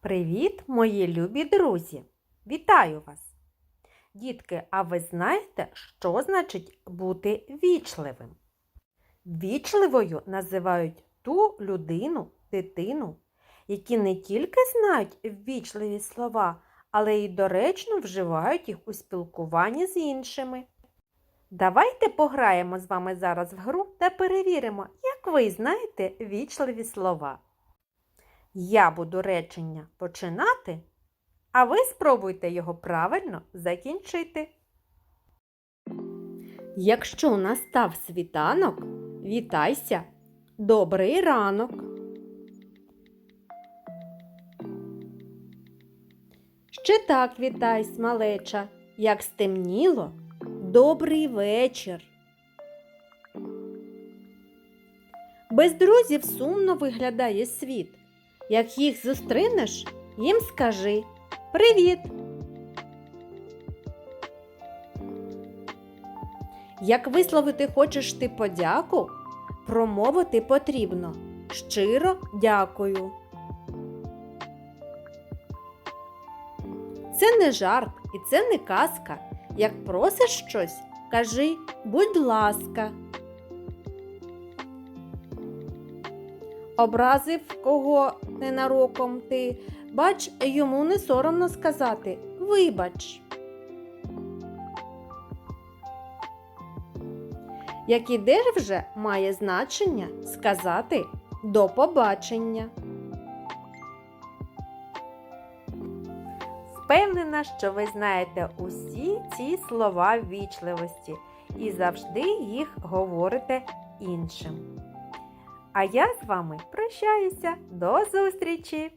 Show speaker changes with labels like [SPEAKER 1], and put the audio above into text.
[SPEAKER 1] Привіт, мої любі друзі! Вітаю вас! Дітки, а ви знаєте, що значить бути вічливим? Вічливою називають ту людину, дитину, які не тільки знають ввічливі слова, але й доречно вживають їх у спілкуванні з іншими. Давайте пограємо з вами зараз в гру та перевіримо, як ви знаєте вічливі слова. Я буду речення починати, а ви спробуйте його правильно закінчити. Якщо настав світанок, вітайся. Добрий ранок. Ще так вітайсь, малеча, як стемніло. Добрий вечір. Без друзів сумно виглядає світ. Як їх зустрінеш, їм скажи Привіт! Як висловити хочеш ти подяку, промовити потрібно щиро дякую. Це не жарт і це не казка. Як просиш щось, кажи будь ласка. Образив кого ненароком ти, бач, йому не соромно сказати вибач. Як ідеш вже має значення сказати до побачення. Впевнена, що ви знаєте усі ці слова ввічливості і завжди їх говорите іншим. А я з вами прощаюся. До зустрічі!